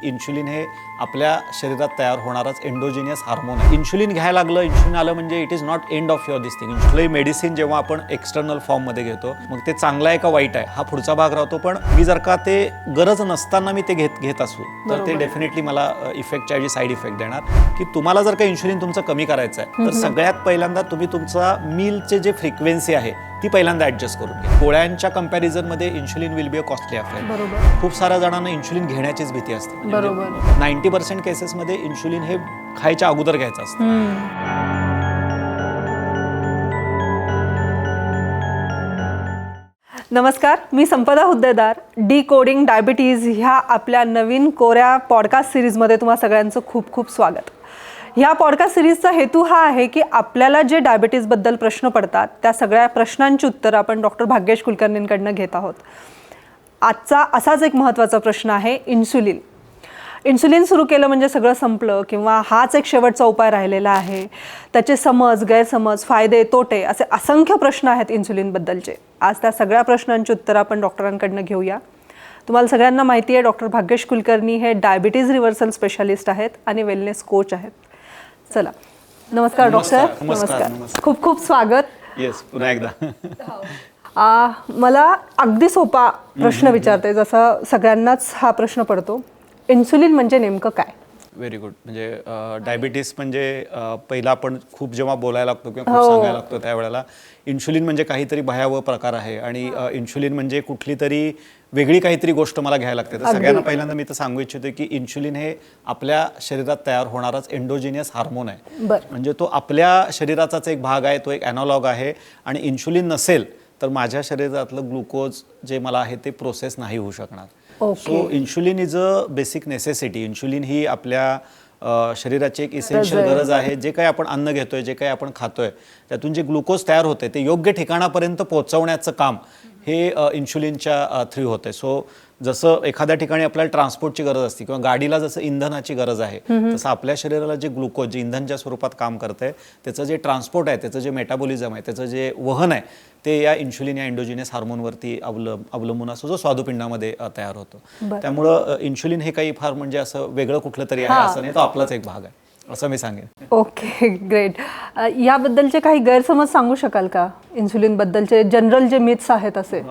Insulin हे आपल्या शरीरात तयार होणारच एन्डोजिनियस हार्मोन आहे. इन्शुलिन घ्यायला लागलं इन्शुलिन आलं म्हणजे it is not end of your this thing कुठलंही मेडिसिन जेव्हा आपण एक्सटर्नल फॉर्ममध्ये घेतो मग ते चांगलं आहे का वाईट आहे? हा पुढचा भाग राहतो पण मी जर का ते गरज नसताना मी ते घेत घेत असू तर ते डेफिनेटली मला इफेक्टच्या ऐवजी साईड इफेक्ट देणार. की तुम्हाला जर का इन्शुलिन तुमचं कमी करायचं आहे तर सगळ्यात पहिल्यांदा तुम्ही तुमचा मीलचे जे फ्रिक्वेन्सी आहे ती पहिल्यांदा ऍडजस्ट करून घ्या गोळ्यांच्या कम्पॅरिझनमध्ये insulin will be a costly affair बरोबर. खूप साऱ्या जणांना इन्शुलिन घेण्याचीच भीती असते. म्हणजे बरोबर. नाईन्टी पर्सेंट केसेसमध्ये इन्शुलिन हे खायच्या अगोदर घ्यायचं असतं. नमस्कार मी Sampada Huddedar. Decoding diabetes ह्या आपल्या नवीन कोऱ्या पॉडकास्ट सिरीजमध्ये तुम्हा सगळ्यांचं खूप खूप स्वागत. ह्या पॉडकास्ट सिरीजचा हेतू हा आहे की आपल्याला जे डायबिटीजबद्दल प्रश्न पडतात त्या सगळ्या प्रश्नांची उत्तरं आपण डॉक्टर भाग्येश कुलकर्णींकडनं घेत आहोत. आजचा असाच एक महत्त्वाचा प्रश्न आहे इन्सुलिन इन्सुलिन सुरू केलं म्हणजे सगळं संपलं किंवा हाच एक शेवटचा उपाय राहिलेला आहे. त्याचे समज गैरसमज फायदे तोटे असे असंख्य प्रश्न आहेत इन्सुलिनबद्दलचे आज त्या सगळ्या प्रश्नांची उत्तरं आपण डॉक्टरांकडनं घेऊया. तुम्हाला सगळ्यांना माहिती आहे डॉक्टर भाग्येश कुलकर्णी हे डायबिटीज रिव्हर्सल स्पेशालिस्ट आहेत आणि वेलनेस कोच आहेत. चला. नमस्कार डॉक्टर. नमस्कार, नमस्कार. खूप खूप स्वागत. येस पुन्हा एकदा. मला अगदी सोपा प्रश्न विचारते जसा सगळ्यांनाच हा प्रश्न पडतो. इन्सुलिन म्हणजे नेमकं काय? व्हेरी गुड म्हणजे डायबिटीस म्हणजे पहिला आपण खूप जेव्हा बोलायला लागतो किंवा खूप सांगायला लागतो त्यावेळेला इन्शुलिन म्हणजे काहीतरी भयावह प्रकार आहे. आणि इन्शुलिन म्हणजे कुठली तरी वेगळी काहीतरी गोष्ट मला घ्यायला लागते. तर सगळ्यांना पहिल्यांदा मी तर सांगू इच्छितो की इन्शुलिन हे आपल्या शरीरात तयार होणारच एन्डोजिनियस हार्मोन आहे. म्हणजे तो आपल्या शरीराचाच एक भाग आहे तो एक ॲनॉलॉग आहे. आणि इन्शुलिन नसेल तर माझ्या शरीरातलं ग्लुकोज जे मला आहे ते प्रोसेस नाही होऊ शकणार. So insulin is a basic necessity insulin ही आपल्या शरीराची एक इसेन्शियल. गरज आहे. जे काही आपण अन्न घेतोय जे काही आपण खातोय त्यातून जे ग्लुकोज तयार होते ते योग्य ठिकाणापर्यंत पोहोचवण्याचं काम हे इन्शुलिनच्या थ्रू होते सो जसं एखाद्या ठिकाणी आपल्याला ट्रान्सपोर्टची गरज असते किंवा गाडीला जसं इंधनाची गरज आहे तसं आपल्या शरीराला जे ग्लुकोज जे इंधनच्या स्वरूपात काम करतंय त्याचं जे ट्रान्सपोर्ट आहे त्याचं जे मेटाबॉलिझम आहे त्याचं जे वहन आहे ते या इन्शुलिन या इंडोजिनियस हार्मोनवरती अवलंब अवलंबून असतो जो स्वादुपिंडामध्ये तयार होतो. त्यामुळं इन्शुलिन हे काही फार म्हणजे असं वेगळं कुठलं तरी आहे. असं नाही तो आपलाच एक भाग आहे असं मी सांगेन. ओके ग्रेट याबद्दलचे काही गैरसमज सांगू शकाल का? इन्सुलिन बद्दलचे जनरल जे मिथ्स आहेत असे.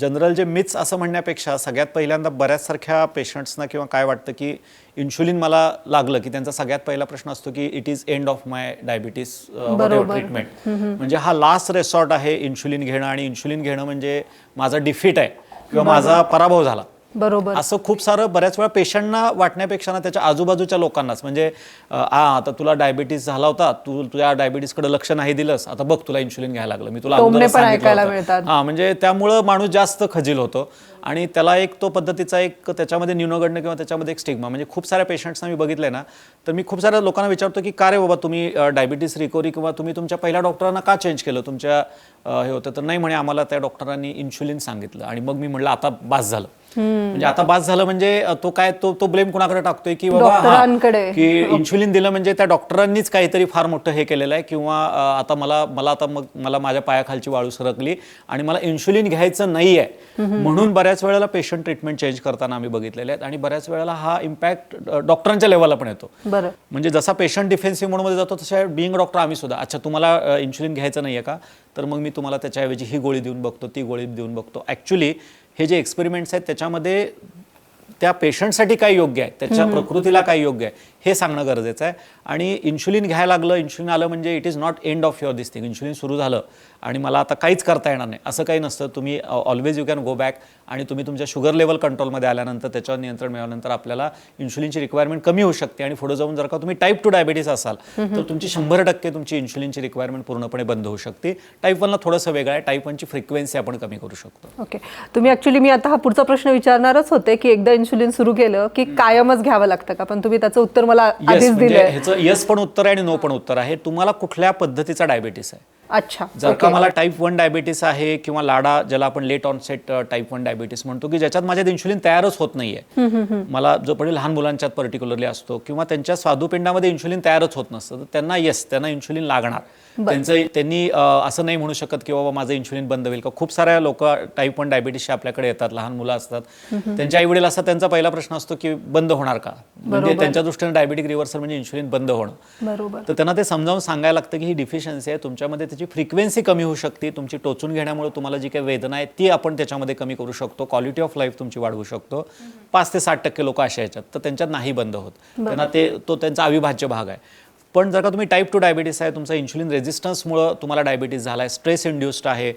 जनरल जे मिथ्स असं म्हणण्यापेक्षा सगळ्यात पहिल्यांदा बऱ्याच सारख्या पेशंट्सना किंवा काय वाटतं की इन्शुलिन मला लागलं की त्यांचा सगळ्यात पहिला प्रश्न असतो की it is end of my diabetes बरोबर. ट्रीटमेंट म्हणजे हा लास्ट रेसॉर्ट आहे इन्शुलिन घेणं आणि इन्शुलिन घेणं म्हणजे माझा डिफीट आहे किंवा माझा पराभव झाला. बरोबर. असं खूप सारं बऱ्याच वेळा पेशंटना वाटण्यापेक्षा ना त्याच्या आजूबाजूच्या लोकांनाच. म्हणजे आ आता तुला डायबिटीस झाला होता. तू तुझ्या डायबिटीसकडे लक्ष नाही दिलंस. आता बघ तुला इन्शुलिन घ्यायला लागलं. मी तुला टोमणे पण ऐकायला. मिळतात. हा म्हणजे त्यामुळं माणूस जास्त खजील होतो. आणि त्याला एक तो पद्धतीचा एक त्याच्यामध्ये न्यूनगंड किंवा त्याच्यामध्ये एक स्टिग्मा म्हणजे खूप साऱ्या पेशंट्सना मी बघितलंय ना तर मी खूप साऱ्या लोकांना विचारतो की का रे बाबा तुम्ही डायबिटीस रिकव्हरी किंवा तुम्ही तुमच्या पहिल्या डॉक्टरांना का चेंज केलं? तुमच्या हे होतं. तर नाही म्हणे आम्हाला त्या डॉक्टरांनी इन्शुलिन सांगितलं. आणि मग मी म्हटलं आता बास झालं. म्हणजे आता बास झालं म्हणजे तो काय तो तो ब्लेम कोणाकडे टाकतोय की बाबा. की इन्शुलिन दिलं म्हणजे त्या डॉक्टरांनीच काहीतरी फार मोठं हे केलेलं आहे किंवा आता मला मला आता मग मला माझ्या पायाखालची वाळू सरकली आणि मला इन्शुलिन घ्यायचं नाही आहे म्हणून बऱ्याच वेळेला पेशंट ट्रीटमेंट चेंज करताना आम्ही बघितलेले आहेत आणि बऱ्याच वेळेला हा इम्पॅक्ट डॉक्टरांच्या लेवलला पण येतो. बरं. म्हणजे जसा पेशंट डिफेन्सिव्ह मोडमध्ये जातो तशा बिंग डॉक्टर आम्ही सुद्धा. अच्छा तुम्हाला इन्शुलिन घ्यायचं नाही आहे का? तर मग मी तुम्हाला त्याच्याऐवजी ही गोळी देऊन बघतो ती गोळी देऊन बघतो. ॲक्च्युली हे जे एक्सपेरिमेंट्स आहेत त्याच्यामध्ये त्या पेशंटसाठी काय योग्य आहे त्याच्या प्रकृतीला काय योग्य आहे हे सांगणं गरजेचं आहे. आणि इन्शुलिन घ्यायला लागलं इन्शुलिन आलं म्हणजे it is not end of your this thing insulin सुरू झालं. आणि मला आता काहीच करता येणार नाही. असं काही नसतं. तुम्ही always you can go back आणि तुम्ही तुमच्या शुगर लेवल कंट्रोलमध्ये आल्यानंतर त्याच्यावर नियंत्रण मिळाल्यानंतर आपल्याला इन्शुलिनची रिक्वायरमेंट कमी होऊ शकते. आणि पुढे जाऊन जर का तुम्ही टाईप टू डायबिटीस असाल तर तुमची शंभर टक्के तुमची इन्शुलिनची रिक्वायरमेंट पूर्णपणे बंद होऊ शकते. टाईप वनला थोडंसं वेगळं आहे. टाईप वनची फ्रिक्वेन्सी आपण कमी करू शकतो. ओके तुम्ही ऍक्च्युली मी आता हा पुढचा प्रश्न विचारणारच होते की एकदा इन्सुलिन सुरू केलं की कायमच घ्यावं लागतं का? पण तुम्ही त्याचं उत्तर मला आधीच म्हणजे दिलंय येस पण उत्तर आहे आणि नो पण उत्तर आहे. तुम्हाला कुठल्या पद्धतीचा डायबिटीस आहे? अच्छा जर का मला टाईप वन डायबिटीस आहे किंवा लाडा ज्याला आपण late onset type one diabetes म्हणतो की ज्याच्यात माझ्यात इन्शुलिन तयारच होत नाहीये. मला जो पण लहान मुलांच्यात पर्टिक्युलरली असतो किंवा त्यांच्या स्वादुपिंडामध्ये इन्शुलिन तयारच होत नसतं तर त्यांना येस त्यांना इन्शुलिन लागणार. त्यांचं त्यांनी असं नाही म्हणू शकत की बाबा माझं इन्शुलिन बंद होईल का? खूप साऱ्या लोक टाईप वन डायबिटीसचे आपल्याकडे येतात लहान मुलं असतात. त्यांचे आई वडील असतात त्यांचा पहिला प्रश्न असतो की बंद होणार का? म्हणजे त्यांच्या दृष्टीने डायबिटिक रिव्हर्सल म्हणजे इन्शुलिन बंद होणं. बरोबर. तर त्यांना ते समजावून सांगायला लागतं की ही डिफिशियन्सी आहे तुमच्यामध्ये त्याची फ्रिक्वेन्सी कमी होऊ शकते तुमची टोचून घेण्यामुळे तुम्हाला जी काही वेदना आहे ती आपण त्याच्यामध्ये कमी करू शकतो. क्वालिटी ऑफ लाईफ तुमची वाढवू शकतो. पाच ते साठ टक्के लोक अशा याच्यात तर त्यांच्यात नाही बंद होत. त्यांना ते तो त्यांचा अविभाज्य भाग आहे. पण जर का तुम्ही टाईप टू डायबिटीस आहे तुमचा इन्शुलिन रेझिस्टन्समुळं तुम्हाला डायबिटीस झाला आहे स्ट्रेस इंड्युस्ड आहे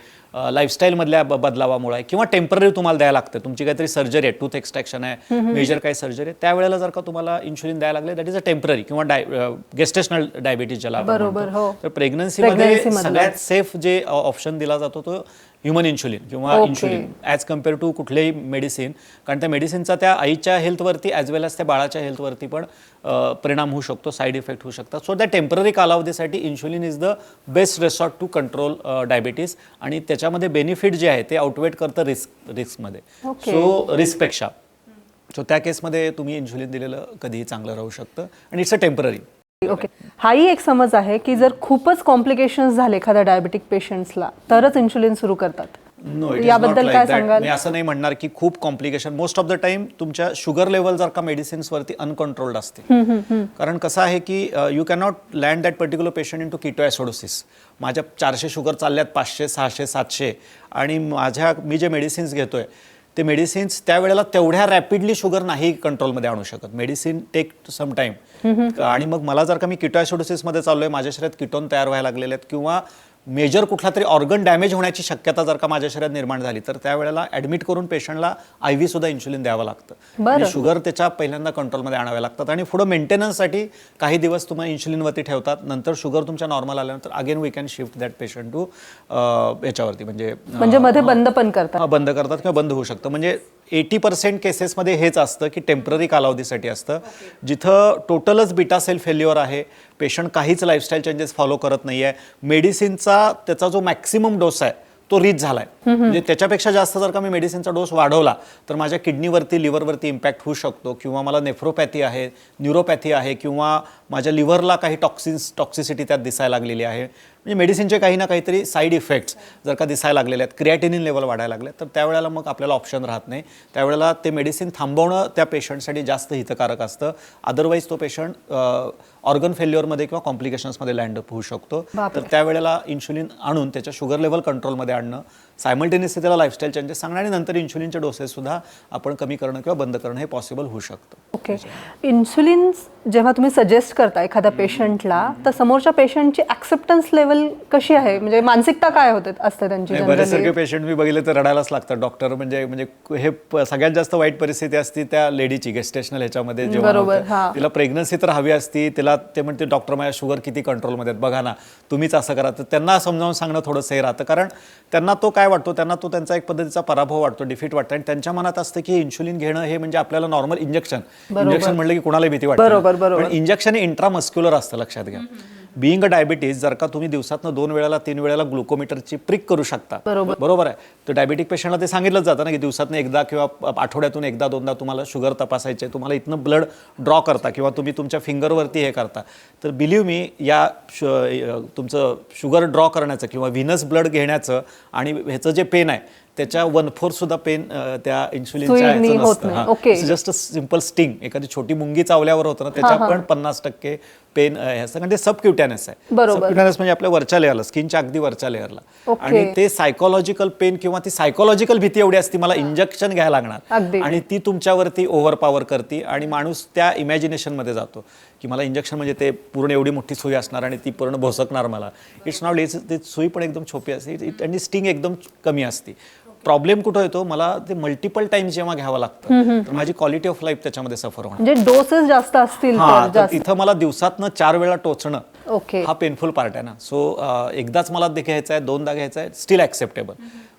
लाईफस्टाईलमधल्या बदलावामुळे आहे किंवा टेंपररी तुम्हाला द्यायला लागतं तुमची काहीतरी सर्जरी आहे टूथ एक्स्ट्रॅक्शन आहे मेजर काही सर्जरी आहे त्यावेळेला जर का तुम्हाला इन्शुलिन द्यायला लागले दॅट इज अ टेंपररी किंवा डाय गेस्टेशनल डायबिटीस ज्याला. हो. तर प्रेग्नन्सीमध्ये. सगळ्यात सेफ जे ऑप्शन दिला जातो तो ह्युमन इन्शुलिन किंवा Okay. Insulin as compare to कुठलेही मेडिसिन कारण त्या मेडिसिनचा त्या आईच्या हेल्थवरती ॲज वेल एज त्या बाळाच्या हेल्थवरती पण अ, परिणाम होऊ शकतो साईड इफेक्ट होऊ शकतात. सो त्या टेंपररी कालावधीसाठी insulin is the best resort to control diabetes आणि त्याच्यामध्ये बेनिफिट जे आहे ते आउटवेट करतं रिस्क रिस्कमध्ये Okay. सो रिस्कपेक्षा सो त्या केसमध्ये तुम्ही इन्शुलिन दिलेलं कधीही चांगलं राहू शकतं. आणि इट्स अ टेंपररी ओके हाही एक समज आहे की जर खूपच कॉम्प्लिकेशन्स झाले एखाद्या डायबेटिक पेशंट्सला तरच इन्शुलिन सुरू करतात. नो इट याबद्दल काय सांगाल? मी असं नाही म्हणणार की खूप complication most of the time तुमच्या शुगर लेवल जर का मेडिसिन्स वरती अनकंट्रोल्ड असते कारण कसं आहे की you cannot land that particular patient in to ketoacidosis माझ्या चारशे शुगर चालल्यात पाचशे सहाशे सातशे. आणि माझ्या मी जे मेडिसिन्स घेतोय ते मेडिसिन्स त्यावेळेला तेवढ्या रॅपिडली शुगर नाही कंट्रोलमध्ये आणू शकत. मेडिसिन टेक सम टाइम आणि मग मला जर का मी किटोॲसोडोसिसमध्ये चाललो आहे माझ्या शरीरात किटोन तयार व्हायला लागलेले आहेत किंवा मेजर कुठला तरी ऑर्गन डॅमेज होण्याची शक्यता जर का माझ्या शरीरात निर्माण झाली तर त्यावेळेला ॲडमिट करून पेशंटला आय व्ही सुद्धा इन्शुलिन द्यावं लागतं. आणि शुगर त्याच्या पहिल्यांदा कंट्रोलमध्ये आणाव्या लागतात. आणि पुढं मेंटेनन्ससाठी काही दिवस तुम्हाला इन्शुलिनवरती ठेवतात नंतर शुगर तुमच्या नॉर्मल आल्यानंतर again we can shift that patient to याच्यावरती म्हणजे म्हणजे मध्ये बंद पण करतात. बंद करतात किंवा बंद होऊ शकतं. म्हणजे एटी पर्सेंट केसेसमध्ये हेच असतं की टेंपररी कालावधीसाठी असतं. जिथं टोटलच बिटा सेल फेल्युअर आहे पेशंट काहीच लाईफस्टाईल चेंजेस फॉलो करत नाही आहे मेडिसिनचा त्याचा जो मॅक्सिमम डोस आहे तो रीच झालाय. म्हणजे त्याच्यापेक्षा जास्त जर का मी मेडिसिनचा डोस वाढवला तर माझ्या किडनीवरती लिव्हरवरती इम्पॅक्ट होऊ शकतो. किंवा मला नेफ्रोपॅथी आहे न्यूरोपॅथी आहे किंवा माझ्या लिव्हरला काही टॉक्सिन्स टॉक्सिसिटी त्यात दिसायला लागलेली आहे. म्हणजे मेडिसिनचे काही ना काहीतरी साईड इफेक्ट्स जर का दिसायला लागलेले आहेत क्रिएटिनिन लेवल वाढायला लागले तर त्यावेळेला मग आपल्याला ऑप्शन राहत नाही. त्यावेळेला ते मेडिसिन थांबवणं त्या पेशंटसाठी जास्त हितकारक असतं. अदरवाईज तो पेशंट ऑर्गन फेल्युअरमध्ये किंवा कॉम्प्लिकेशन्समध्ये लँडअप होऊ शकतो. तर त्यावेळेला इन्शुलिन आणून त्याच्या शुगर लेवल कंट्रोलमध्ये आणणं सायमल्टेनियसली त्याला लाईफस्टाईल चेंजेस सांगणं आणि नंतर इन्शुलिनचे डोसेस सुद्धा आपण कमी करणं किंवा बंद करणं हे पॉसिबल होऊ शकतं. ओके इन्सुलिन जेव्हा तुम्ही सजेस्ट करता एखाद्या पेशंटला तर समोरच्या पेशंटची ऍक्सेप्टन्स लेवल कशी आहे? म्हणजे मानसिकता काय होते असते त्यांची बरेच? सगळे पेशंट मी बघितले तर रडायलाच लागतात. डॉक्टर म्हणजे म्हणजे हे सगळ्यात जास्त वाईट परिस्थिती असती त्या लेडीची गेस्टेशनल ह्याच्यामध्ये जेव्हा बरोबर, होतं. तिला प्रेग्नन्सी तर हवी असती. तिला ते म्हणते डॉक्टर माझ्या शुगर किती कंट्रोलमध्ये बघा ना तुम्हीच असं करा. तर त्यांना समजावून सांगणं थोडंसं हे राहतं. कारण त्यांना तो काय वाटतो त्यांना तो त्यांचा एक पद्धतीचा पराभव वाटतो डिफीट वाटतं. आणि त्यांच्या मनात असतं की इन्शुलिन घेणं हे म्हणजे आपल्याला नॉर्मल इंजेक्शन इंजेक्शन म्हणलं की कुणाला भीती वाटते इंजेक्शन हे इंट्रामस्क्युलर असतं लक्षात घ्या. बिईंग अ डायबिटीज जर का तुम्ही दिवसातनं दोन वेळेला तीन वेळेला ग्लुकोमीटरची प्रिक करू शकता. बरोबर. बरोबर आहे. तर डायबिटिक पेशंटला ते सांगितलं जातं ना की दिवसातनं एकदा किंवा आठवड्यातून एकदा दोनदा तुम्हाला शुगर तपासायचे तुम्हाला इथनं ब्लड ड्रॉ करता किंवा तुम्ही तुमच्या फिंगरवरती हे करता. तर बिलीव मी या तुमचं शुगर ड्रॉ करण्याचं किंवा व्हिनस ब्लड घेण्याचं आणि ह्याचं जे पेन आहे त्याच्या वन फोर सुद्धा पेन त्या इन्शुलिनच्या ह्याचं नसतं. जस्ट सिंपल स्टिंग एखादी छोटी मुंगी चावल्यावर होतं ना त्याच्या पण पन्नास टक्के पेन हे असतं. कारण ते सबक्युटॅनस आहे. सबक्युटॅनस म्हणजे आपल्या वरच्या लेअरला स्किनच्या अगदी वरच्या लेअरला. आणि ते सायकोलॉजिकल पेन किंवा ती सायकोलॉजिकल भीती एवढी असती मला इंजेक्शन घ्यायला लागणार. आणि ती तुमच्यावरती ओव्हर पॉवर करते आणि माणूस त्या इमॅजिनेशनमध्ये जातो की मला इंजेक्शन म्हणजे ते पूर्ण एवढी मोठी सुई असणार आणि ती पूर्ण भोसकणार मला. इट्स नॉट इट्स ते सुई पण एकदम छोटी असते. आणि स्टिंग एकदम कमी असते. प्रॉब्लेम कुठं येतो? मला ते मल्टिपल टाइम्स जेव्हा घ्यावं लागतं तर माझी क्वालिटी ऑफ लाईफ त्याच्यामध्ये सफर होणार. म्हणजे डोसेस जास्त असतील हा तर इथं मला दिवसातनं चार वेळा टोचणं ओके हा पेनफुल पार्ट आहे ना. सो एकदाच मला ते घ्यायचं आहे दोनदा घ्यायचं आहे स्टील ॲक्सेप्टेबल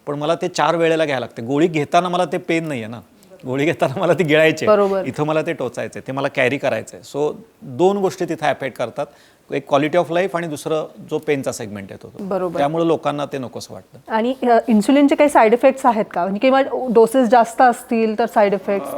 पण मला ते चार वेळेला घ्यायला लागते. गोळी घेताना मला ते पेन नाही आहे ना. गोळी घेताना मला ती गिळायची. इथं मला ते टोचायचं ते मला कॅरी करायचं आहे सो दोन गोष्टी तिथं अफेक्ट करतात. एक क्वालिटी ऑफ लाईफ आणि दुसरं जो पेनचा सेगमेंट येतो तो. बरोबर. त्यामुळे लोकांना ते नकोसं वाटतं. आणि अ, इन्सुलिनचे काही साईड इफेक्ट्स आहेत का? म्हणजे किंवा डोसेस जास्त असतील तर साईड इफेक्ट्स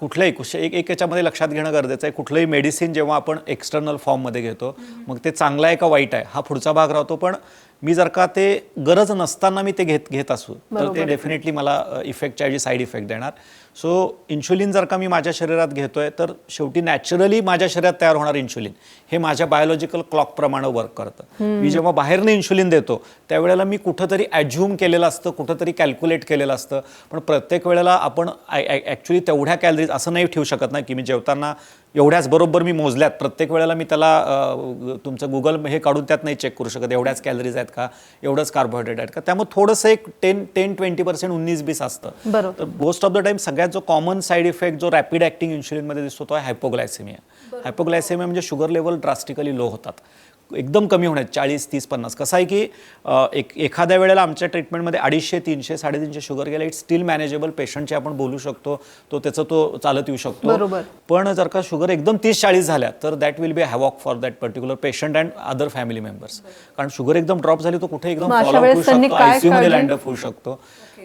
कुठल्याही कुश एक एक याच्यामध्ये लक्षात घेणं गरजेचं आहे. कुठलंही मेडिसिन जेव्हा आपण एक्सटर्नल फॉर्ममध्ये घेतो मग ते चांगलं आहे का वाईट आहे? हा पुढचा भाग राहतो. पण मी जर का ते गरज नसताना मी ते घेत घेत असू तर ते डेफिनेटली मला इफेक्टच्या ऐवजी साईड इफेक्ट देणार. सो इन्शुलिन जर का मी माझ्या शरीरात घेतोय तर शेवटी नॅचरली माझ्या शरीरात तयार होणार इन्शुलिन हे माझ्या बायोलॉजिकल क्लॉकप्रमाणे वर्क करतं. मी जेव्हा बाहेरनं इन्शुलिन देतो त्यावेळेला मी कुठंतरी ॲज्युम केलेलं असतं कुठंतरी कॅल्क्युलेट केलेलं असतं. पण प्रत्येक वेळेला आपण ॲक्च्युली तेवढ्या कॅलरीज असं नाही ठेवू शकत ना की मी जेवताना एवढ्याच बरोबर मी मोजल्यात. प्रत्येक वेळेला मी त्याला तुमचं गुगल हे काढून त्यात नाही चेक करू शकत एवढ्याच कॅलरीज आहेत का एवढंच कार्बोहायड्रेट आहेत का. त्यामुळे थोडंसं एक टेन टेन ट्वेंटी पर्सेंट उन्नीस बीस असतं. तर मोस्ट ऑफ द टाइम सगळ्यात जो कॉमन साईड इफेक्ट जो रॅपिड ॲक्टिंग इन्शुलिनमध्ये दिसतो तो आहे हायपोग्लायसेमिया हायपोग्लायसेमिया म्हणजे शुगर लेवल ड्रास्टिकली लो होतात. एकदम कमी होण्यात चाळीस तीस पन्नास. कसं आहे की एक एखाद्या वेळेला आमच्या ट्रीटमेंटमध्ये अडीचशे तीनशे साडेतीनशे शुगर गेला इट्स स्टील मॅनेजेबल पेशंटशी आपण बोलू शकतो तो त्याचं तो चालत येऊ शकतो. पण जर का शुगर एकदम तीस चाळीस झाल्या तर that will be havoc for that particular patient and other family members कारण शुगर एकदम ड्रॉप झाली तो कुठे एकदम वेळेस होऊ शकतो काय आयसीयू मध्ये काळजी- लँड होऊ शकतो.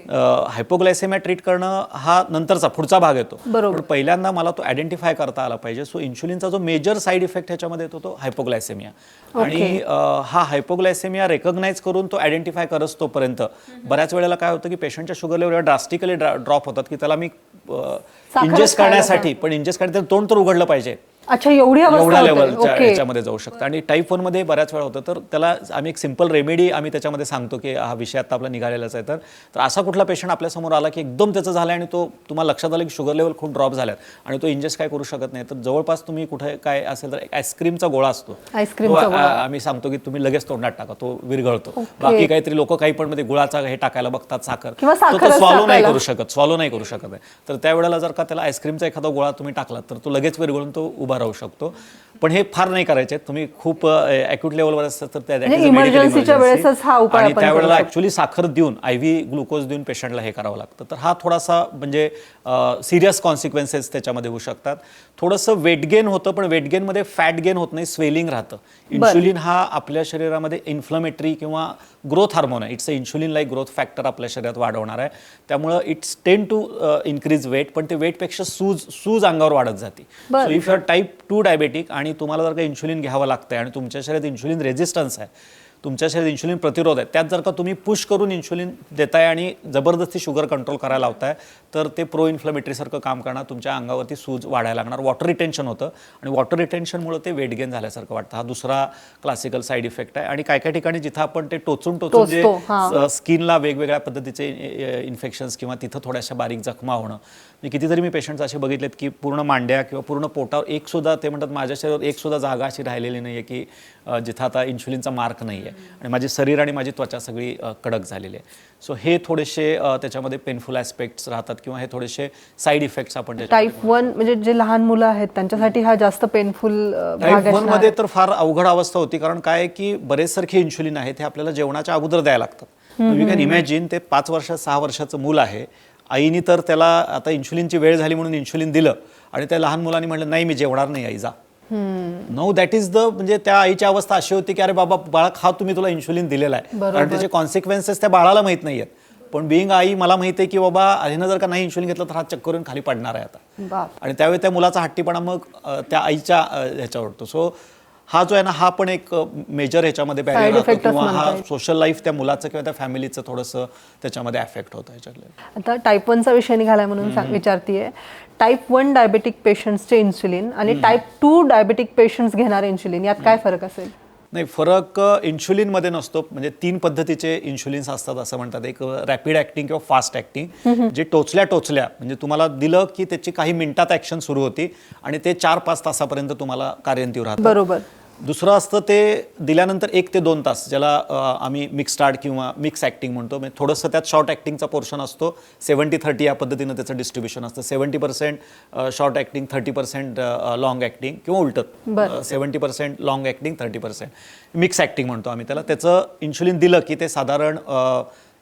हायपोग्लायसेमिया ट्रीट करणं हा नंतरचा पुढचा भाग येतो. बरोबर. पण पहिल्यांदा मला तो आयडेंटिफाय करता आला पाहिजे. सो इन्शुलिनचा जो मेजर साईड इफेक्ट ह्याच्यामध्ये येतो तो हायपोग्लायसेमिया आणि हा हायपोग्लायसेमिया रेकग्नाइज करून तो आयडेंटिफाय करत तोपर्यंत. बऱ्याच वेळेला काय होतं की पेशंटच्या शुगर लेवल ड्रास्टिकली ड्रॉप होतात की त्याला मी इंजेस्ट करण्यासाठी पण इंजेस्ट करण्यासाठी तोंड तर उघडलं पाहिजे. अच्छा एवढी अवस्था एवढ्या होते. लेवलच्या ओके. याच्यामध्ये जाऊ शकतं. आणि टाईपमध्ये बऱ्याच वेळा होतं तर त्याला आम्ही एक सिंपल रेमेडी आम्ही त्याच्यामध्ये सांगतो की हा विषय आता आपला निघालेलाच आहे. तर तर असा कुठला पेशंट आपल्यासमोर आला की एकदम त्याचं झालं आणि तो तुम्हाला लक्षात आलं की शुगर लेवल खूप ड्रॉप झाल्यात आणि तो इंजेस्ट काय करू शकत नाही. तर जवळपास तुम्ही कुठे काय असेल तर एक आईस्क्रीमचा गोळा असतो. आईस्क्रीमचा तो, आ- आम्ही सांगतो की तुम्ही लगेच तोंडात टाका तो विरघळतो. बाकी काहीतरी लोक काही पण मध्ये गुळाचा हे टाकायला बघतात साखर. किंवा तो साखरच स्वालो नाही टाकायला. करू शकत स्वॉलो नाही करू शकत. आहे तर त्यावेळेला जर का त्याला आईस्क्रीमचा एखादा गोळा तुम्ही टाकलात तर तो लगेच विरघळून तो उभा राहू शकतो. पण हे फार नाही करायचे. तुम्ही खूप अॅक्यूट लेवलवर असतात तर त्या emergency. वेळेसच हा उपाय आणि त्यावेळेला. ऍक्च्युली साखर देऊन आय व्ही ग्लुकोज देऊन पेशंटला हे करावं लागतं. तर हा थोडासा म्हणजे सिरियस कॉन्सिक्वेन्सेस त्याच्यामध्ये होऊ शकतात. थोडंसं वेट गेन होतं पण वेट गेनमध्ये फॅट गेन होत नाही स्वेलिंग राहतं. इन्शुलिन हा आपल्या शरीरामध्ये इन्फ्लमेटरी किंवा ग्रोथ हार्मोन आहे. It's a insulin like growth factor आपल्या शरीरात वाढवणार आहे. त्यामुळं it's ten to increase weight पण ते वेटपेक्षा सूज सूज अंगावर वाढत जाते. So if you are type two diabetic आणि तुम्हाला जर का इन्शुलिन घ्यावं लागतंय आणि तुमच्या शरीरात इन्शुलिन रेजिस्टन्स आहे तुमच्या शरीरात इन्शुलिन प्रतिरोध आहे. त्यात जर का तुम्ही पुश करून इन्शुलिन देताय आणि जबरदस्ती शुगर कंट्रोल करायला लावताय तर ते प्रो इन्फ्लमेटरीसारखं काम करणार. तुमच्या अंगावरती सूज वाढायला लागणार. वॉटर रिटेन्शन होतं. आणि वॉटर रिटेन्शनमुळे ते वेट गेन झाल्यासारखं वाटतं. हा दुसरा क्लासिकल साईड इफेक्ट आहे. आणि काय काय ठिकाणी जिथं आपण ते टोचून टोचून जे. स्किनला वेगवेगळ्या पद्धतीचे इन्फेक्शन्स किंवा तिथं थोड्याशा बारीक जखमा होणं मी कितीतरी मी पेशंट्स असे बघितलेत की पूर्ण मांड्या किंवा पूर्ण पोटावर एक सुद्धा ते म्हणतात माझ्या शरीरावर एक सुद्धा जागा अशी राहिलेली नाही आहे की जिथं आता इन्शुलिनचा मार्क नाही आहे आणि माझे शरीर आणि माझी त्वचा सगळी कडक झालेली आहे. सो हे थोडेसे त्याच्यामध्ये पेनफुल ॲस्पेक्ट्स राहतात किंवा हे थोडेसे साईड इफेक्ट्स आपण टाईप वन म्हणजे जे लहान मुलं आहेत त्यांच्यासाठी हा जास्त पेनफुल टाईपमध्ये तर फार अवघड अवस्था होती. कारण काय की बरेच सारखे इन्शुलिन आहेत हे आपल्याला जेवणाच्या अगोदर द्यायला लागतात. यू कॅन इमॅजिन ते पाच वर्ष सहा वर्षाचं मूल आहे. आईनी तर त्याला आता इन्शुलिनची वेळ झाली म्हणून इन्शुलिन दिलं. आणि त्या लहान मुलांनी म्हटलं नाही मी जेवणार नाही आई जा. नो दॅट इज द म्हणजे त्या आईची अवस्था अशी होती की अरे बाबा बाळा खा तुम्ही तुला इन्शुलिन दिलेलं आहे. कारण त्याचे कॉन्सिक्वेन्सेस त्या बाळाला माहीत नाही आहेत पण बिईंग आई मला माहिती आहे की बाबा आईनं जर का नाही इन्शुलिन घेतलं तर हा चक्कर येऊन खाली पडणार आहे आता. आणि त्यावेळी त्या मुलाचा हट्टीपणा मग त्या आईच्या ह्याच्यावर सो हा जो आहे ना हा पण एक मेजर ह्याच्यामध्ये राहतो च किंवा हा. सोशल लाईफ त्या मुलाचं किंवा त्या फॅमिलीचं थोडंसं त्याच्यामध्ये अफेक्ट होतं ह्याच्यातलं. आता टाईप वनचा विषय निघालाय म्हणून विचारतीये. टाईप वन डायबेटिक पेशंट्सचे इन्सुलिन आणि टाईप टू डायबेटिक पेशंट्स घेणारे इन्सुलिन यात काय फरक असेल? नाही फरक इन्शुलिनमध्ये नसतो. म्हणजे तीन पद्धतीचे इन्शुलिन्स असतात असं म्हणतात. एक रॅपिड ॲक्टिंग किंवा फास्ट ॲक्टिंग जे टोचल्या टोचल्या म्हणजे तुम्हाला दिलं की त्याची काही मिनिटात ॲक्शन सुरू होती आणि ते चार पाच तासापर्यंत तुम्हाला कार्यान्तिव राहतं. बरोबर. दुसरं असतं ते दिल्यानंतर एक ते दोन तास ज्याला आम्ही मिक्स स्टार्ट किंवा मिक्स ॲक्टिंग म्हणतो. म्हणजे थोडंसं त्यात शॉर्ट ॲक्टिंगचा पोर्शन असतो. सेवन्टी थर्टी या पद्धतीनं त्याचं डिस्ट्रीब्युशन असतं. Seventy percent short acting thirty percent long acting किंवा बरं. उलटं seventy percent long acting thirty percent mix acting म्हणतो आम्ही त्याला. त्याचं इन्शुलिन दिलं की ते साधारण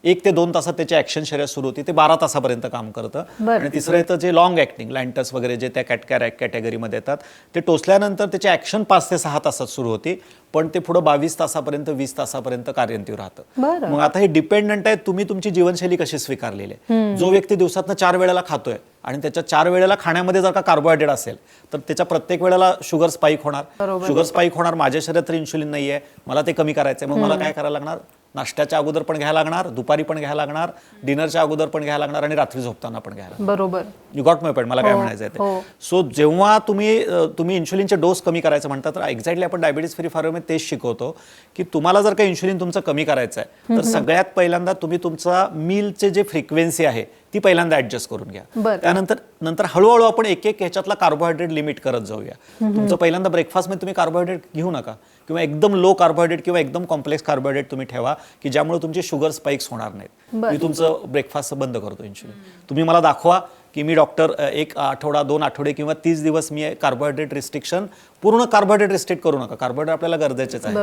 एक ते दोन तासात त्याची ऍक्शन शर्यत सुरू होती. ते बारा तासापर्यंत काम करतं. आणि तिसरं येतं जे लॉंग ऍक्टिंग लँटस वगैरे जे त्या कॅटकॅर कॅटेगरीमध्ये येतात ते टोचल्यानंतर त्याची ऍक्शन पाच ते सहा तासात सुरू होती. पण ते पुढे बावीस तासापर्यंत वीस तासापर्यंत कार्यान्तिव राहतं. मग आता हे डिपेंडंट आहे तुम्ही तुमची जीवनशैली कशी स्वीकारलेली आहे? जो व्यक्ती दिवसातनं चार वेळेला खातोय आणि त्याच्या चार वेळेला खाण्यामध्ये जर का कार्बोहायड्रेट असेल तर त्याच्या प्रत्येक वेळेला शुगर स्पाईक होणार. शुगर स्पाईक होणार माझ्या शरीरात तर इन्शुलिन नाहीये मला ते कमी करायचंय मग मला काय करायला लागणार? नाश्त्याच्या अगोदर पण घ्यायला लागणार दुपारी पण घ्यायला लागणार डिनरच्या अगोदर पण घ्यायला लागणार आणि रात्री झोपताना पण घ्यायला बरोबर. यू गॉट माय पॉईंट मला काय हो, म्हणायचं आहे हो. ते सो जेव्हा तुम्ही तुम्ही इन्शुलिनचे डोस कमी करायचं म्हणता तर एक्झॅक्टली आपण डायबिटीज फ्री फार्ममध्ये तेच शिकवतो की तुम्हाला जर का इन्शुलिन तुमचं कमी करायचं आहे तर सगळ्यात पहिल्यांदा तुम्ही तुमचा मीलचे जे फ्रिक्वेन्सी आहे ती पहिल्यांदा ऍडजस्ट करून घ्या. त्यानंतर नंतर हळूहळू आपण एक एक ह्याच्यातला कार्बोहायड्रेट लिमिट करत जाऊया. तुमचं पहिल्यांदा ब्रेकफास्टमध्ये तुम्ही कार्बोहायड्रेट घेऊ नका. किंवा एकदम लो कार्बोहायड्रेट किंवा एकदम कॉम्प्लेक्स कार्बोहायड्रेट तुम्ही ठेवा की ज्यामुळे तुमचे शुगर स्पाइक्स होणार नाहीत. मी तुमचं ब्रेकफास्ट बंद करतो इन्शुलिन तुम्ही मला दाखवा की मी डॉक्टर एक आठवडा दोन आठवडे किंवा तीस दिवस मी कार्बोहायड्रेट रिस्ट्रिक्शन पूर्ण कार्बोहायड्रेट रिस्ट्रिक्ट करू नका. कार्बोहायड्रेट आपल्याला गरजेचेच आहे.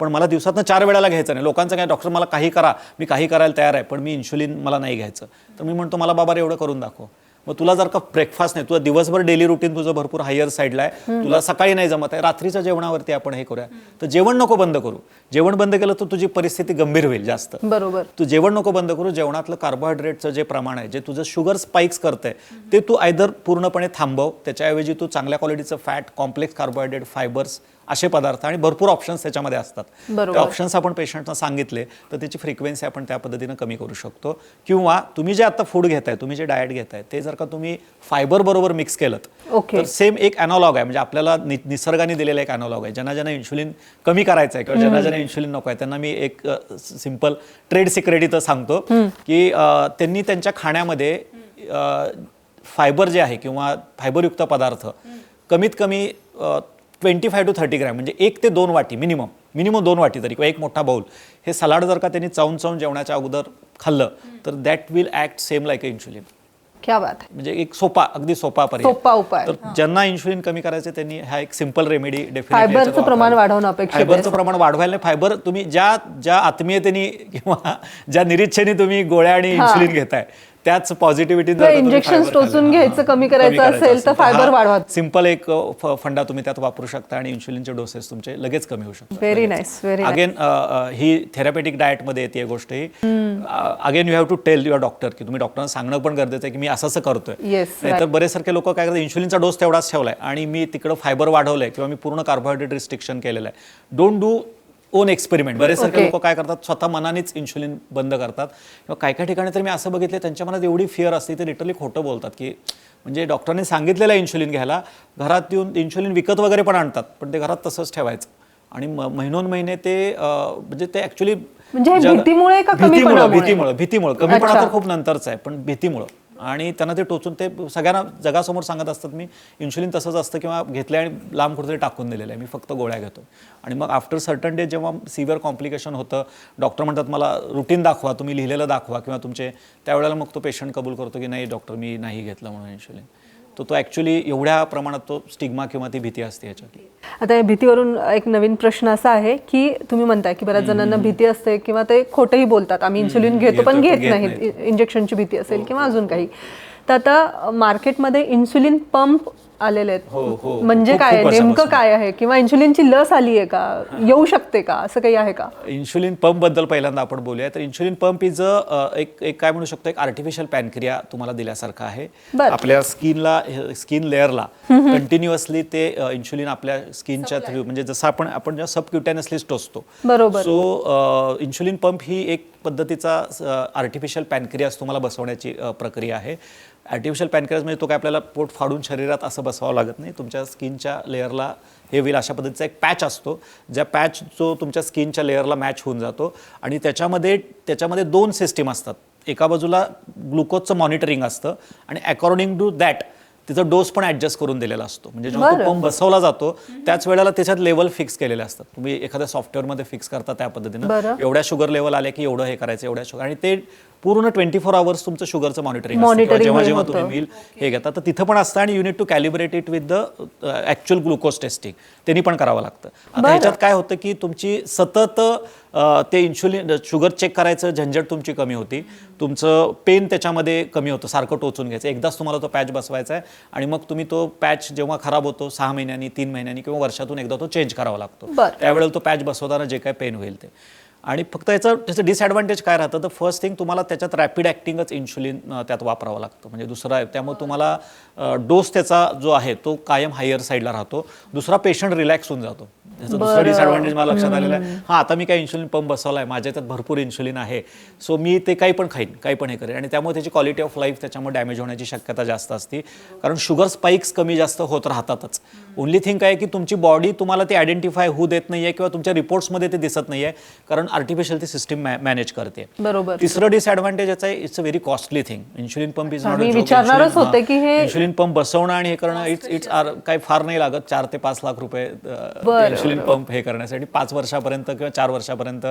पण मला दिवसातनं चार वेळेला घ्यायचं नाही. लोकांचं काय डॉक्टर मला काही करा मी काही करायला तयार आहे पण मी इन्शुलिन मला नाही घ्यायचं. तर मी म्हणतो मला बाबा रे एवढं करून दाखव. मग तुला जर का ब्रेकफास्ट नाही तुला दिवसभर डेली रुटीन तुझं भरपूर हायर साईडला आहे. तुला सकाळी नाही जमत आहे रात्रीच्या जेवणावरती आपण हे करूया. तर जेवण नको बंद करू. जेवण बंद केलं तर तुझी परिस्थिती गंभीर होईल जास्त. बरोबर. तू जेवण नको बंद करू जेवणातलं कार्बोहायड्रेटचं जे प्रमाण आहे जे तुझं शुगर स्पाइक्स करतंय ते तू आयदर पूर्णपणे थांबव. त्याच्याऐवजी तू चांगल्या क्वालिटीचं फॅट कॉम्प्लेक्स कार्बोहायड्रेट फायबर्स असे पदार्थ आणि भरपूर ऑप्शन्स त्याच्यामध्ये असतात. ते ऑप्शन्स आपण पेशंटना सांगितले तर त्याची फ्रिक्वेन्सी आपण त्या पद्धतीनं कमी करू शकतो. किंवा तुम्ही जे आता फूड घेताय तुम्ही जे डाएट घेताय ते जर का तुम्ही फायबर बरोबर मिक्स केलं. तर सेम एक अॅनॉलॉग आहे. म्हणजे आपल्याला निसर्गाने दिलेला एक अॅनॉलॉग आहे. ज्यांना ज्यांना इन्शुलिन कमी करायचं आहे किंवा ज्यांना ज्यांना इन्शुलिन नको आहे त्यांना मी एक सिंपल ट्रेड सिक्रेट इथं सांगतो की त्यांनी त्यांच्या खाण्यामध्ये फायबर जे आहे किंवा फायबरयुक्त पदार्थ कमीत कमी twenty five to thirty gram म्हणजे एक ते दोन वाटी मिनिमम मिनिमम दोन वाटी तरी किंवा एक मोठा बाउल हे सलाड जर का त्यांनी चावून चावून जेवणाच्या अगोदर खाल्लं तर that will act same like a insulin क्या बात आहे म्हणजे एक सोपा अगदी सोपा पर्याय. सोपा उपाय. तर ज्यांना इन्शुलिन कमी करायचे त्यांनी हा एक सिंपल रेमेडी फायबरचं प्रमाण वाढवणं अपेक्षित आहे. फायबरचं प्रमाण वाढवायला नाही फायबर तुम्ही ज्या ज्या आत्मीयतेने किंवा ज्या निरीच्छेने तुम्ही गोळ्या आणि इन्शुलिन घेताय त्याच पॉझिटिव्हिटी injections टोचून घ्यायचं कमी करायचं असेल तर फायबर वाढवा. सिंपल एक फंडा तुम्ही त्यात वापरू शकता आणि इन्शुलिनचे डोसेस तुमचे लगेच कमी होऊ शकतात. व्हेरी नाईस व्हेरी अगेन ही थेरॅपेटिक डाएटमध्ये येते गोष्ट. ही again you have to tell your doctor की तुम्ही डॉक्टरांना सांगणं पण गरजेचं आहे की मी असं असं करतोय. Yes, नाहीतर बरेचसारखे लोक काय करतात इन्शुलिनचा डोस तेवढाच ठेवलाय आणि मी तिकडं फायबर वाढवलंय किंवा मी पूर्ण कार्बोहायड्रेट रिस्ट्रिक्शन केलेलं आहे. डोंट डू ओन एक्सपेरिमेंट बरेचसारखे Okay. लोक काय करतात? स्वतः मनानेच इन्शुलिन बंद करतात. किंवा काही काही ठिकाणी तर मी असं बघितलं त्यांच्या मनात एवढी फिअर असते ते लिटरली खोटं बोलतात की म्हणजे डॉक्टरांनी सांगितलेलं आहे इन्शुलिन घ्यायला. घरात येऊन इन्शुलिन विकत वगैरे पण आणतात पण ते घरात तसंच ठेवायचं. आणि महिनोन महिने ते म्हणजे ते ऍक्च्युली म्हणजे भीतीमुळे? भीतीमुळे भीतीमुळे. कमीपणा अच्छा. तर खूप नंतरच आहे पण भीतीमुळं. आणि त्यांना ते टोचून ते सगळ्यांना जगासमोर सांगत असतात मी इन्शुलिन तसंच असतं किंवा घेतलं आणि लांब कुठेतरी टाकून दिलेलं आहे मी फक्त गोळ्या घेतो. आणि मग आफ्टर सर्टन डे जेव्हा सिव्हिअर कॉम्प्लिकेशन होतं डॉक्टर म्हणतात मला रुटीन दाखवा तुम्ही लिहिलेलं दाखवा किंवा तुमचे त्यावेळेला मग तो पेशंट कबूल करतो की नाही डॉक्टर मी नाही घेतलं म्हणून इन्शुलिन तो तो ॲक्च्युली एवढ्या प्रमाणात तो स्टिग्मा किंवा ती भीती असते याच्यातली आता या भीतीवरून एक नवीन प्रश्न असा आहे की तुम्ही म्हणताय की बऱ्याच जणांना भीती असते किंवा ते खोटंही बोलतात. आम्ही इन्सुलिन घेतो पण घेतो, नाहीत. इंजेक्शनची भीती असेल किंवा अजून काही. तर आता मार्केटमध्ये इन्सुलिन पंप आलेले हो, आहेत. हो. म्हणजे खूप- काय? नेमकं. काय आहे? किंवा इन्सुलिनची लस आली आहे का? येऊ शकते का? असं काही आहे का? इन्शुलिन पंपबद्दल पहिल्यांदा आपण बोलूया. तर इन्शुलिन पंप इज अ एक एक काय म्हणू शकतो? एक आर्टिफिशियल पॅनक्रिया तुम्हाला दिल्यासारखं आहे. आपल्या स्किनला स्किन लेअरला कंटिन्युअसली ते इन्शुलिन आपल्या स्किनच्या थ्रू म्हणजे जसं आपण आपण जेव्हा सबक्युटॅनसली टोचतो. बरोबर. सो इन्शुलिन पंप ही एक पद्धतीचा आर्टिफिशियल पॅनक्रियास तुम्हाला बसवण्याची प्रक्रिया आहे. आर्टिफिशियल पॅनक्रियास म्हणजे तो काय आपल्याला पोट फाडून शरीरात असं बसवावं लागत नाही. तुमच्या स्किनच्या लेअरला हे होईल अशा पद्धतीचा एक पॅच असतो ज्या पॅच जो तुमच्या स्किनच्या लेअरला मॅच होऊन जातो. आणि त्याच्यामध्ये त्याच्यामध्ये दोन सिस्टीम असतात. एका बाजूला ग्लुकोजचं मॉनिटरिंग असतं आणि अकॉर्डिंग टू दॅट तिचा डोस पण ऍडजस्ट करून दिलेला असतो. म्हणजे जेव्हा तो. पंप बसवला जातो त्याच वेळेला त्याच्यात लेवल फिक्स केलेले असतात. तुम्ही एखाद्या सॉफ्टवेअरमध्ये फिक्स करता त्या पद्धतीनं. एवढ्या शुगर लेवल आले की एवढं हे करायचं एवढ्या शुगर आणि ते पूर्ण ट्वेंटी फोर आवर्स तुमचं शुगरचं मॉनिटरिंग जेव्हा. जेव्हा तुम्ही मिल हे घेता तर तिथं पण असतं आणि unit to calibrate it with the actual glucose testing त्यांनी पण करावं लागतं. आता. ह्याच्यात काय होतं की तुमची सतत ते इन्शुलिन शुगर चेक करायचं झंझट तुमची कमी होती. तुमचं पेन त्याच्यामध्ये कमी होतं सारखं टोचून घ्यायचं. एकदाच तुम्हाला तो पॅच बसवायचा आहे आणि मग तुम्ही तो पॅच जेव्हा खराब होतो सहा महिन्यांनी तीन महिन्यांनी किंवा वर्षातून एकदा तो चेंज करावा लागतो. त्यावेळेला तो पॅच बसवताना जे काय पेन होईल ते. आणि फक्त याचं त्याचं डिसॲडव्हान्टेज काय राहतं? तर फर्स्ट थिंग तुम्हाला त्याच्यात रॅपिड ॲक्टिंगच इन्शुलिन त्यात वापरावं लागतं. म्हणजे दुसरा आहे त्यामुळे तुम्हाला डोस त्याचा जो आहे तो कायम हायर साईडला राहतो. दुसरा पेशंट रिलॅक्स होऊन जातो. त्याचं दुसरा. डिसएडव्हान्टेज मला लक्षात आलेला आहे. हां आता मी काय इन्शुलिन पंप बसवला आहे माझ्या त्यात भरपूर इन्शुलिन आहे. सो मी ते काही पण खाईन काही पण हे करेन. आणि त्यामुळे त्याची क्वालिटी ऑफ लाईफ त्याच्यामुळे डॅमेज होण्याची शक्यता जास्त असते. कारण शुगर स्पाइक्स कमी जास्त होत राहतातच. ओनली थिंग काय की तुमची बॉडी तुम्हाला ते आयडेंटिफाय होऊ देत नाही आहे किंवा तुमच्या रिपोर्ट्समध्ये ते दिसत नाही आहे कारण आर्टिफिशियल ती सिस्टीम मॅनेज करते. बरोबर. तिसरं डिसएडव्हान्टेज याचं आहे it's a very costly thing insulin pump is not विचारणारच होते की हे- इन्शुलिन पंप बसवणं आणि हे करणं इट्स इट्स आर काही फार नाही लागत चार ते पाच लाख रुपये बरं, इन्शुलिन पंप हे करण्यासाठी पाच वर्षापर्यंत किंवा चार वर्षापर्यंत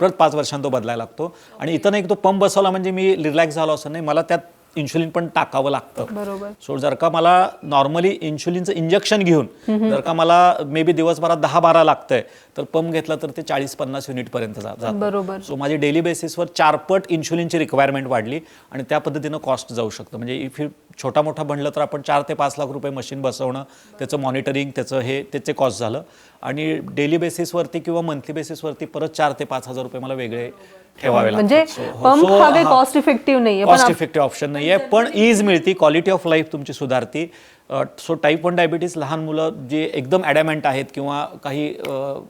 परत पाच वर्षांत तो बदलायला लागतो. आणि इथं नाही तो पंप बसवला म्हणजे मी रिलॅक्स झालो असं नाही. मला त्यात इन्शुलिन पण टाकावं लागतं. बरोबर. सो जर का मला नॉर्मली इन्शुलिनचं इंजेक्शन घेऊन जर का मला मे बी दिवसभरात दहा बारा लागतंय तर पंप घेतला तर ते चाळीस पन्नास युनिट पर्यंत जातं. बरोबर. सो माझी डेली बेसिसवर चारपट इन्शुलिनची रिक्वायरमेंट वाढली आणि त्या पद्धतीनं कॉस्ट जाऊ शकतं. म्हणजे इफ यू छोटा मोठा म्हणलं तर आपण चार ते पाच लाख रुपये मशीन बसवणं त्याचं मॉनिटरिंग त्याचं हे त्याचे कॉस्ट झालं. आणि डेली बेसिसवरती किंवा मंथली बेसिसवरती परत चार ते पाच हजार रुपये मला वेगळे ठेवावे म्हणजे पंप कॉस्ट इफेक्टिव्ह पण कॉस्ट इफेक्टिव्ह ऑप्शन नाही आहे पण ईज मिळती क्वालिटी ऑफ लाईफ तुमची सुधारती. सो टाईप वन डायबिटीस लहान मुलं जे एकदम ॲडॅमेंट आहेत किंवा काही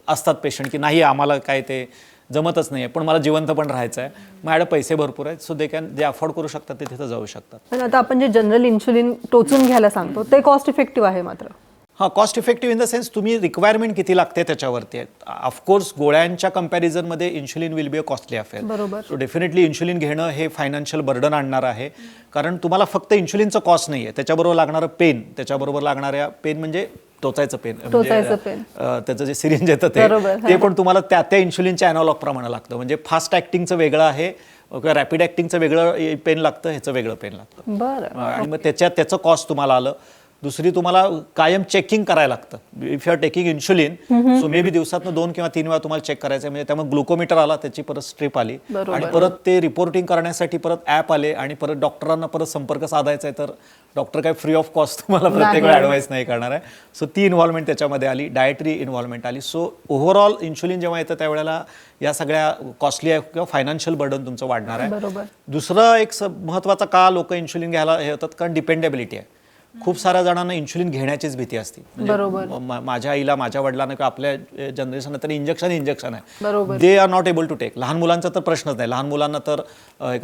असतात पेशंट की नाही आम्हाला काय ते जमतच नाही आहे पण मला जिवंत पण राहायचं आहे माझ्याकडे पैसे भरपूर आहेत सो दे कॅन जे अफोर्ड करू शकतात ते तिथं जाऊ शकतात. पण आता आपण जे जनरल इन्शुलिन टोचून घ्यायला सांगतो ते कॉस्ट इफेक्टिव्ह आहे मात्र. हां cost effective in the sense तुम्ही रिक्वायरमेंट किती लागते त्याच्यावरती आहे. ऑफकोर्स गोळ्यांच्या कम्पॅरिझनमध्ये insulin will be a costly affair बरोबर. सो डेफिनेटली इन्शुलिन घेणं हे फायनान्शियल बर्डन आणणार आहे. कारण तुम्हाला फक्त इन्शुलिनचं कॉस्ट नाही आहे त्याच्याबरोबर लागणारं पेन त्याच्याबरोबर लागणाऱ्या पेन म्हणजे टोचायचं पेन पेन. त्याचं जे सिरिंज येतं ते ते पण तुम्हाला त्या त्या इन्शुलिनच्या अॅनॉलॉग प्रमाणे लागतं. म्हणजे फास्ट ॲक्टिंगचं वेगळं आहे किंवा रॅपिड ॲक्टिंगचं वेगळं पेन लागतं ह्याचं वेगळं पेन लागतं. बरं. आणि मग त्याच्यात त्याचं कॉस्ट तुम्हाला आलं. दुसरी तुम्हाला कायम चेकिंग करायला लागतं. If you are taking insulin so maybe दिवसातनं दोन किंवा तीन वेळा तुम्हाला चेक करायचं आहे. म्हणजे त्यामुळे ग्लुकोमीटर आला त्याची परत स्ट्रीप आली. आणि परत ते रिपोर्टिंग करण्यासाठी परत ॲप आले आणि परत डॉक्टरांना परत संपर्क साधायचा आहे तर डॉक्टर काय फ्री ऑफ कॉस्ट तुम्हाला प्रत्येक वेळा ॲडवाईस नाही करणार आहे. सो ती इन्व्हॉल्वमेंट त्याच्यामध्ये आली डायटरी इन्व्हॉल्वमेंट आली. सो ओव्हरऑल इन्शुलिन जेव्हा येतं त्यावेळेला या सगळ्या कॉस्टली किंवा फायनान्शियल बर्डन तुमचं वाढणार आहे. दुसरं एक महत्त्वाचा का लोक इन्शुलिन घ्यायला हे होतात? कारण डिपेंडेबिलिटी आहे. खूप साऱ्या जणांना इन्शुलिन घेण्याचीच भीती असते. म्हणजे माझ्या आईला माझ्या वडिलांना किंवा आपल्या जनरेशनला तर इंजेक्शन इंजेक्शन आहे. बरोबर. They are not able to take लहान मुलांचा तर प्रश्नच नाही. लहान मुलांना तर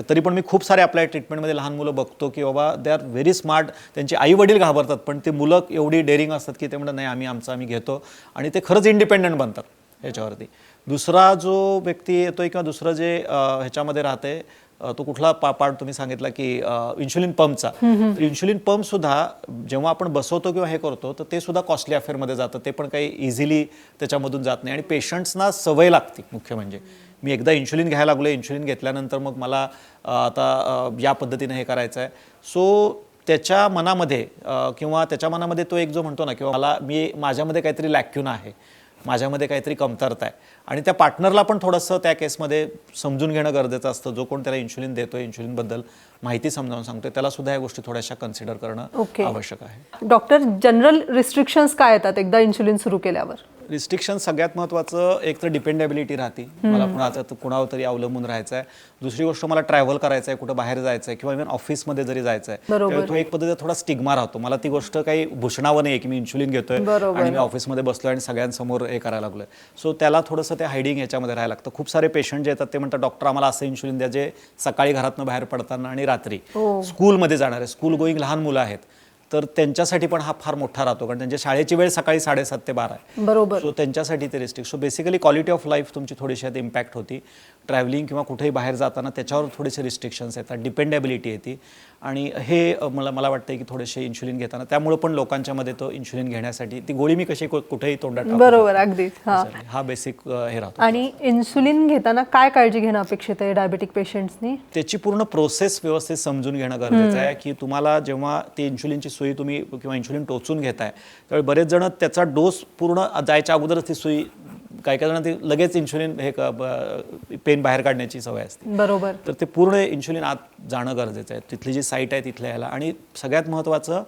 तरी पण मी खूप सारे आपल्या ट्रीटमेंटमध्ये लहान मुलं बघतो की बाबा दे आर व्हेरी स्मार्ट त्यांचे आई वडील घाबरतात पण ते मुलं एवढी डेअरिंग असतात की ते म्हणतात नाही आम्ही आमचं आम्ही घेतो. आणि ते खरंच इंडिपेंडंट बनतात याच्यावरती दुसरा जो व्यक्ती येतोय किंवा दुसरं जे ह्याच्यामध्ये राहते तो कुठला पा पार्ट तुम्ही सांगितला की इन्शुलिन पंपचा इन्शुलिन पंप सुद्धा जेव्हा आपण बसवतो किंवा हे करतो तर ते सुद्धा कॉस्टली अफेअरमध्ये जातं. ते पण काही इझिली त्याच्यामधून जात नाही. आणि पेशंट्सना सवय लागते मुख्य म्हणजे. मी एकदा इन्शुलिन घ्यायला लागलो इन्शुलिन घेतल्यानंतर मग मला आता या पद्धतीने हे करायचं आहे सो त्याच्या मनामध्ये किंवा त्याच्या मनामध्ये तो एक जो म्हणतो ना किंवा मला मी माझ्यामध्ये काहीतरी लॅक्युन आहे. माझ्यामध्ये काहीतरी कमतरता आहे. आणि त्या पार्टनरला पण थोडंसं त्या केसमध्ये समजून घेणं गरजेचं असतं. जो कोण त्याला इन्शुलिन देतो इन्शुलिनबद्दल माहिती समजावून सांगतोय त्याला सुद्धा या गोष्टी थोड्याशा कन्सिडर करणं. आवश्यक आहे. डॉक्टर जनरल रिस्ट्रिक्शन्स काय येतात एकदा इन्शुलिन सुरू केल्यावर? रिस्ट्रिक्शन सगळ्यात महत्त्वाचं एक तर डिपेंडेबिलिटी राहते. मला कुणाचं कुणावर तरी अवलंबून राहायचं आहे दुसरी गोष्ट मला ट्रॅव्हल करायचं आहे कुठं बाहेर जायचं आहे किंवा इव्हन ऑफिसमध्ये जरी जायचं आहे तो एक पद्धतीचा थोडा स्टिग्मा राहतो. मला ती गोष्ट काही भूषणावं नाही की मी इन्शुलिन घेतोय. आणि मी ऑफिसमध्ये बसलोय आणि सगळ्यांसमोर हे करायला लागलोय. सो त्याला थोडंसं ते हायडिंग याच्यामध्ये राहायला लागतं. खूप सारे पेशंट जे येतात ते म्हणतात डॉक्टर आम्हाला असं इन्शुलिन द्या जे सकाळी घरातनं बाहेर पडताना आणि रात्री. हो. स्कूलमध्ये जाणारे स्कूल गोईंग लहान मुलं आहेत. तर त्यांच्यासाठी पण हा फार मोठा राहतो कारण त्यांच्या शाळेची वेळ सकाळी साडेसात ते बारा आहे. बरोबर. सो त्यांच्यासाठी ते restrict so basically quality of life तुमची थोडीशी आता इम्पॅक्ट होती. ट्रॅव्हलिंग किंवा कुठेही बाहेर जाताना त्याच्यावर थोडेसे रिस्ट्रिक्शन्स येतात. डिपेंडेबिलिटी येते. आणि हे मला मला वाटतं की थोडेसे इन्शुलिन घेताना त्यामुळे पण लोकांच्या मध्ये तो इन्शुलिन घेण्यासाठी ती गोळी मी कशी कुठेही तोंडात बरोबर अगदी हा. हा बेसिक हे राहतो. आणि इन्सुलिन घेताना काय काळजी घेणं अपेक्षित आहे डायबेटिक पेशंट्सनी त्याची पूर्ण प्रोसेस व्यवस्थित समजून घेणं गरजेचं आहे की तुम्हाला जेव्हा ती इन्शुलिनची सुई तुम्ही किंवा इन्शुलिन टोचून घेताय त्यावेळी बरेच जण त्याचा डोस पूर्ण जायच्या अगोदरच ती सुई काही काही जण ती लगेच इन्शुलिन हे पेन बाहेर काढण्याची सवय असते. बरोबर. तर ते पूर्ण इन्शुलिन आत जाणं गरजेचं आहे. तिथली जी साईट आहे तिथल्या ह्याला. आणि सगळ्यात महत्त्वाचं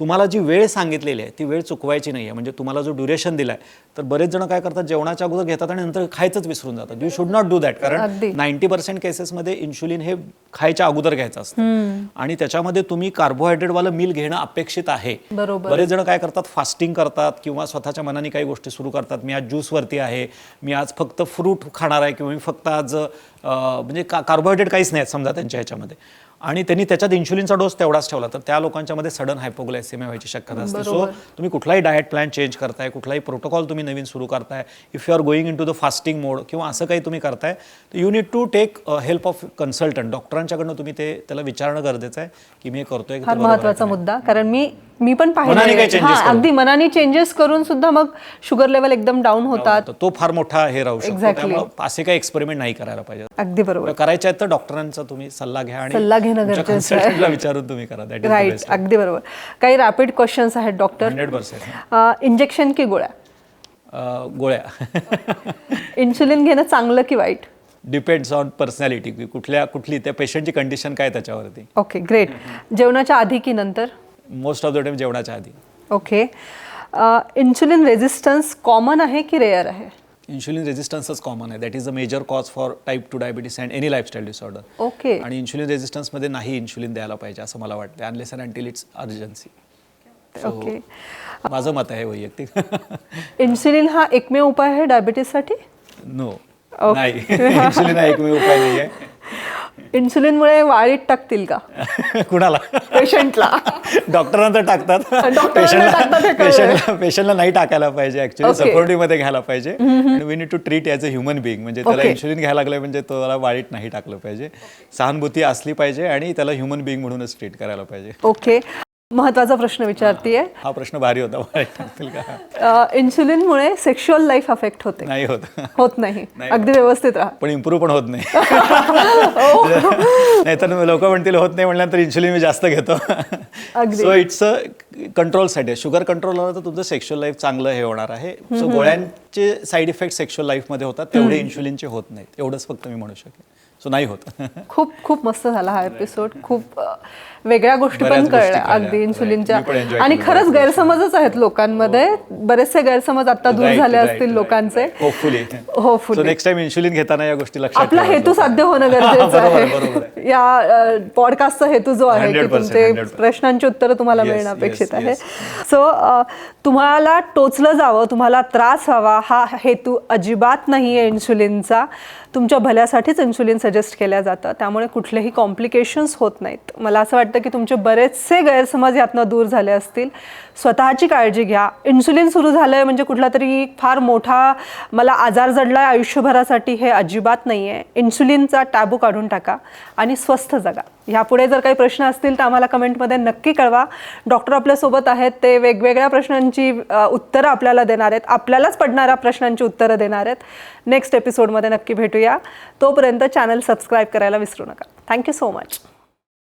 तुम्हाला जी वेळ सांगितलेली आहे ती वेळ चुकवायची नाही आहे म्हणजे तुम्हाला जो ड्युरेशन दिलाय तर बरेच जण काय करतात जेवणाच्या अगोदर घेतात आणि नंतर खायचंच विसरून जातात. You should not do that कारण. नाईन्टी पर्सेंट केसेसमध्ये इन्शुलिन हे खायच्या अगोदर घ्यायचं असतं. आणि त्याच्यामध्ये तुम्ही कार्बोहायड्रेटवालं मील घेणं अपेक्षित आहे. बरेच जण काय करतात फास्टिंग करतात किंवा स्वतःच्या मनाने काही गोष्टी सुरू करतात. मी आज ज्यूसवरती आहे मी आज फक्त फ्रूट खाणार आहे किंवा मी फक्त आज म्हणजे का कार्बोहायड्रेट काहीच नाही समजा त्यांच्या ह्याच्यामध्ये. आणि त्यांनी त्याच्यात इन्शुलिनचा डोस तेवढाच ठेवला. तर त्या लोकांच्या मध्ये सडन हायपोग्लायसेमिया व्हायची शक्यता असते. सो तुम्ही कुठलाही डाएट प्लॅन चेंज करताय कुठलाही प्रोटोकॉल तुम्ही नवीन सुरू करताय if you are going in to the fasting mode किंवा असं काही तुम्ही करताय तर you need to take help of consultant डॉक्टरांच्याकडनं तुम्ही ते त्याला विचारणं गरजेचं आहे की मी हे करतोय महत्त्वाचा मुद्दा. कारण मी मी पण मनाने changes हा करून. अगदी मनाने चेंजेस करून सुद्धा मग शुगर लेवल एकदम डाऊन होतात. तर तो फार मोठा हे राहू शकतो. Exactly. त्यामुळे असे काही एक्सपेरिमेंट नाही करायला पाहिजे. अगदी बरोबर. करायचे आहेत तर डॉक्टरांचा तुम्ही सल्ला घ्या आणि सल्ला घेणं तुमच्या गरजेचं आहे. consultant ला विचारून तुम्ही करा. दॅट इज राईट अगदी बरोबर. काही रॅपिड क्वेश्चन्स आहेत डॉक्टर हंड्रेड पर्सेंट इंजेक्शन की गोळ्या? गोळ्या. इन्सुलिन घेणं चांगलं की वाईट? डिपेंड्स ऑन पर्सनॅलिटी कुठल्या कुठली त्या पेशंटची कंडिशन काय त्याच्यावरती. ओके ग्रेट जेवणाच्या आधी की नंतर? मोस्ट ऑफ द टाइम जेवणाच्या आधी. ओके इन्सुलिन रेझिस्टन्स कॉमन आहे की रेअर आहे? इन्शुलिन रेजिस्टन्सच कॉमन आहे. That is the major cause for type two diabetes and any lifestyle disorder okay आणि इन्शुलिन रेजिस्टन्समध्ये नाही इन्शुलिन द्यायला पाहिजे असं मला वाटतं unless and until it's urgency okay माझं मत आहे वैयक्तिक. इन्सुलिन हा एकमेव उपाय आहे डायबिटीससाठी नो नाही. इन्शुलिन हा एकमेव उपाय नाही आहे इन्सुलिनमुळे वाळीत टाकतील का? कुणाला? पेशंटला. डॉक्टरांना तर टाकतात कळलंय. पेशंटला पेशंटला नाही टाकायला पाहिजे ऍक्च्युली. सपोर्टिव्हमध्ये घ्यायला पाहिजे. We need to treat as a human being म्हणजे त्याला. इन्शुलिन घ्यायला लागलं म्हणजे त्याला वाईट नाही टाकलं पाहिजे. सहानुभूती असली पाहिजे आणि त्याला ह्युमन बिईंग म्हणूनच ट्रीट करायला पाहिजे. ओके महत्त्वाचा प्रश्न विचारतीये. हा प्रश्न भारी होता. इन्सुलिनमुळे सेक्शुअल लाईफ अफेक्ट होते. नाही होत. होत नाही. अगदी व्यवस्थित राहा. पण इम्प्रूव्ह पण होत नाही. नाहीतर लोक म्हणतील होत नाही म्हटल्यानंतर इन्शुलिन मी जास्त घेतो. सो इट्स अ कंट्रोलसाठी शुगर कंट्रोल झालं तर तुमचं सेक्शुअल लाईफ चांगलं हे होणार आहे. सो गोळ्यांचे साईड इफेक्ट सेक्शुअल लाईफमध्ये होतात. तेवढे इन्शुलिनचे होत नाहीत. एवढंच फक्त मी म्हणू शकेन. सो नाही होत. खूप खूप मस्त झाला हा एपिसोड खूप वेगळ्या गोष्टी पण कळल्या. अगदी. इन्सुलिनच्या आणि खरंच गैरसमजच आहेत लोकांमध्ये बरेचसे गैरसमज आता दूर झाले असतील लोकांचे. Hopefully. So next time insulin घेताना या गोष्टी लक्षात आपला. हेतू साध्य होणं गरजेचं आहे या पॉडकास्टचा हेतू जो आहे की 100%, तुमचे 100%. प्रश्नांची उत्तरं तुम्हाला मिळणं अपेक्षित आहे. सो तुम्हाला टोचलं जावं तुम्हाला त्रास व्हावा हा हेतू अजिबात नाही आहे इन्सुलिनचा तुमच्या भल्यासाठीच इन्सुलिन सजेस्ट केल्या जातं त्यामुळे कुठलेही कॉम्प्लिकेशन्स होत नाहीत मला असं वाटतं की तुमचे बरेचसे गैरसमज यातनं दूर झाले असतील. स्वतःची काळजी घ्या. इन्सुलिन सुरू झालं आहे म्हणजे कुठला तरी फार मोठा मला आजार जडला आहे आयुष्यभरासाठी हे अजिबात नाही आहे इन्सुलिनचा टॅबू काढून टाका आणि स्वस्थ जगा. ह्यापुढे जर काही प्रश्न असतील तर आम्हाला कमेंटमध्ये नक्की कळवा. डॉक्टर आपल्यासोबत आहेत. ते वेगवेगळ्या प्रश्नांची उत्तरं आपल्याला देणार आहेत. आपल्यालाच पडणाऱ्या प्रश्नांची उत्तरं देणार आहेत. नेक्स्ट एपिसोडमध्ये नक्की भेटूया. तोपर्यंत चॅनल सबस्क्राईब करायला विसरू नका. Thank you so much.